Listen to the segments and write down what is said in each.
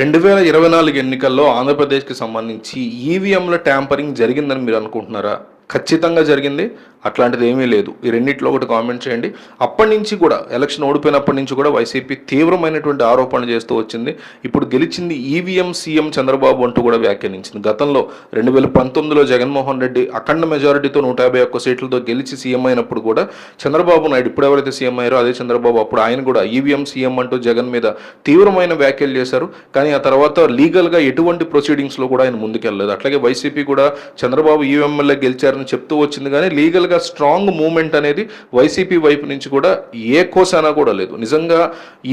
రెండు వేల ఇరవై నాలుగు ఎన్నికల్లో ఆంధ్రప్రదేశ్కి సంబంధించి ఈవీఎంల ట్యాంపరింగ్ జరిగిందని మీరు అనుకుంటున్నారా? ఖచ్చితంగా జరిగింది. అట్లాంటిది ఏమీ లేదు. ఈ రెండింటిలో ఒకటి కామెంట్ చేయండి. అప్పటి నుంచి కూడా ఎలక్షన్ ఓడిపోయినప్పటి నుంచి కూడా వైసీపీ తీవ్రమైనటువంటి ఆరోపణలు చేస్తూ వచ్చింది. ఇప్పుడు గెలిచింది ఈవీఎం సీఎం చంద్రబాబు అంటూ కూడా వ్యాఖ్యానించింది. గతంలో రెండు వేల పంతొమ్మిదిలో జగన్మోహన్ రెడ్డి అఖండ మెజారిటీతో నూట యాభై ఒక్క సీట్లతో గెలిచి సీఎం అయినప్పుడు కూడా చంద్రబాబు నాయుడు ఇప్పుడు ఎవరైతే సీఎం అయ్యారో అదే చంద్రబాబు అప్పుడు ఆయన కూడా ఈవీఎం సీఎం అంటూ జగన్ మీద తీవ్రమైన వ్యాఖ్యలు చేశారు. కానీ ఆ తర్వాత లీగల్గా ఎటువంటి ప్రొసీడింగ్స్లో కూడా ఆయన ముందుకెళ్ళలేదు. అట్లాగే వైసీపీ కూడా చంద్రబాబు ఈవీఎంఎల్ఏ గెలిచారని చెప్తూ వచ్చింది. కానీ లీగల్గా స్ట్రాంగ్ మూమెంట్ అనేది వైసీపీ వైపు నుంచి కూడా ఏ కోసానా కూడా లేదు. నిజంగా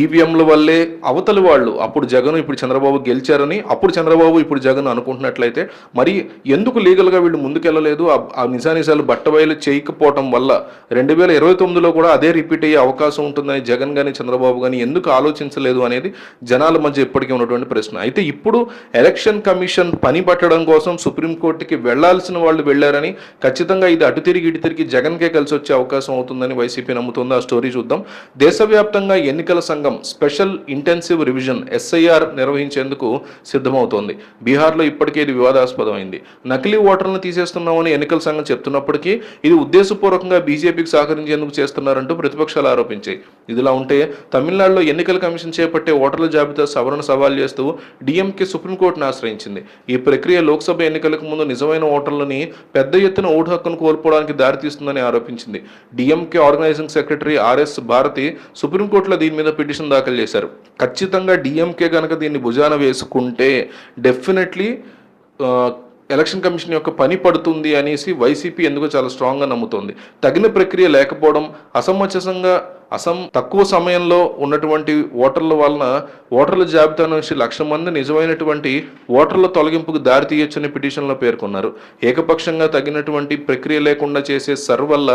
ఈవీఎంల వల్లే అవతలి వాళ్ళు అప్పుడు జగన్ ఇప్పుడు చంద్రబాబు గెలిచారని అప్పుడు చంద్రబాబు ఇప్పుడు జగన్ అనుకుంటున్నట్లయితే మరి ఎందుకు లీగల్గా వీళ్ళు ముందుకెళ్ళలేదు? ఆ నిజానిజాలు బట్టబయలు చేయకపోవటం వల్ల రెండు వేల ఇరవై తొమ్మిదిలో కూడా అదే రిపీట్ అయ్యే అవకాశం ఉంటుందని జగన్ కానీ చంద్రబాబు కానీ ఎందుకు ఆలోచించలేదు అనేది జనాల మధ్య ఇప్పటికీ ఉన్నటువంటి ప్రశ్న. అయితే ఇప్పుడు ఎలక్షన్ కమిషన్ పని పట్టడం కోసం సుప్రీంకోర్టుకి వెళ్ళాల్సిన వాళ్ళు వెళ్ళారని ఖచ్చితంగా ఇది అటు తిరిగి ఇటు తిరిగి జగన్కే కలిసి వచ్చే అవకాశం అవుతుందని వైసీపీ నమ్ముతుంది. ఆ స్టోరీ చూద్దాం. దేశవ్యాప్తంగా ఎన్నికల సంఘం స్పెషల్ ఇంటెన్సివ్ రివిజన్ ఎస్ఐఆర్ నిర్వహించేందుకు సిద్ధమవుతోంది. బీహార్లో ఇప్పటికే ఇది వివాదాస్పదమైంది. నకిలీ ఓటర్లను తీసేస్తున్నామని ఎన్నికల సంఘం చెప్తున్నప్పటికీ ఇది ఉద్దేశపూర్వకంగా బీజేపీకి సహకరించేందుకు చేస్తున్నారంటూ ప్రతిపక్షాలు ఆరోపించాయి. ఇదిలా ఉంటే తమిళనాడులో ఎన్నికల కమిషన్ చేపట్టే ఓటర్ల జాబితా సవరణ సవాల్ చేస్తూ డిఎంకే సుప్రీంకోర్టును ఆశ్రయించింది. ఈ ప్రక్రియ లోక్సభ ఎన్నికలకు ముందు నిజమైన ఓటర్లని పెద్ద ఎత్తున ఓటు హక్కును కోల్పోవడానికి దారితీస్తుందని ఆరోపించింది. DMK organising secretary RS Bharathi సుప్రీంకోర్టులో దీని మీద పిటిషన్ దాఖలు చేశారు. ఖచ్చితంగా డిఎంకే కనుక దీన్ని భుజాన వేసుకుంటే డెఫినెట్లీ ఎలక్షన్ కమిషన్ యొక్క పని పడుతుంది అనేసి వైసీపీ ఎందుకో చాలా స్ట్రాంగ్గా నమ్ముతోంది. తగిన ప్రక్రియ లేకపోవడం అసమంజసంగా అసం తక్కువ సమయంలో ఉన్నటువంటి ఓటర్ల వలన ఓటర్ల జాబితా నుంచి లక్ష మంది నిజమైనటువంటి ఓటర్ల తొలగింపుకు దారి తీయొచ్చని పిటిషన్లో పేర్కొన్నారు. ఏకపక్షంగా తగినటువంటి ప్రక్రియ లేకుండా చేసే సర్వ్ వల్ల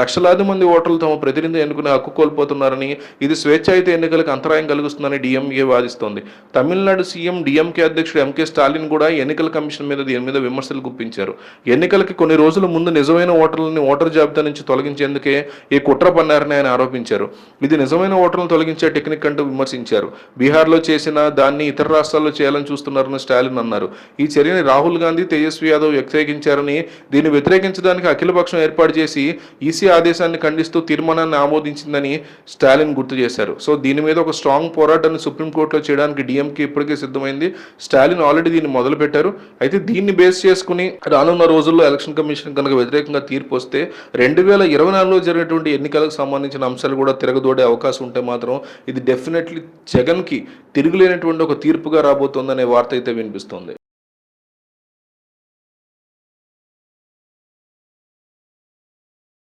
లక్షలాది మంది ఓటర్లు తమ ప్రతినిధి ఎన్నుకునే హక్కు కోల్పోతున్నారని ఇది స్వేచ్ఛాయుత ఎన్నికలకు అంతరాయం కలుగుస్తుందని డిఎంకే వాదిస్తోంది. తమిళనాడు సీఎం డిఎంకే అధ్యక్షుడు ఎంకే స్టాలిన్ కూడా ఎన్నికల కమిషన్ మీద దీని మీద విమర్శలు గుప్పించారు. ఎన్నికలకి కొన్ని రోజుల ముందు నిజమైన ఓటర్లని ఓటర్ జాబితా నుంచి తొలగించేందుకే ఈ కుట్ర పన్నారని ఆయన ఆరోపించారు. ఇది నిజమైన ఓటర్లను తొలగించే టెక్నిక్ అంటూ విమర్శించారు. బీహార్లో చేసిన దాన్ని ఇతర రాష్ట్రాల్లో చేయాలని చూస్తున్నారని స్టాలిన్ అన్నారు. ఈ చర్యని రాహుల్ గాంధీ తేజస్వి యాదవ్ వ్యతిరేకించారని దీన్ని వ్యతిరేకించడానికి అఖిలపక్షం ఏర్పాటు చేసి ఈసీ ఆదేశాన్ని ఖండిస్తూ తీర్మానాన్ని ఆమోదించిందని స్టాలిన్ గుర్తు చేశారు. సో దీని మీద ఒక స్ట్రాంగ్ పోరాటాన్ని సుప్రీంకోర్టులో చేయడానికి డిఎంకే ఇప్పటికే సిద్ధమైంది. స్టాలిన్ ఆల్రెడీ దీన్ని మొదలుపెట్టారు. అయితే దీన్ని బేస్ చేసుకుని రానున్న రోజుల్లో ఎలక్షన్ కమిషన్ కనుక వ్యతిరేకంగా తీర్పు వస్తే రెండు వేల ఇరవై నాలుగులో జరిగినటువంటి ఎన్నికలకు సంబంధించిన అంశాలు కూడా కూడా తిరగదోడే అవకాశం ఉంటే మాత్రం ఇది డెఫినెట్లీ జగన్కి తిరుగులేనటువంటి ఒక తీర్పుగా రాబోతోందనే వార్త అయితే వినిపిస్తోంది.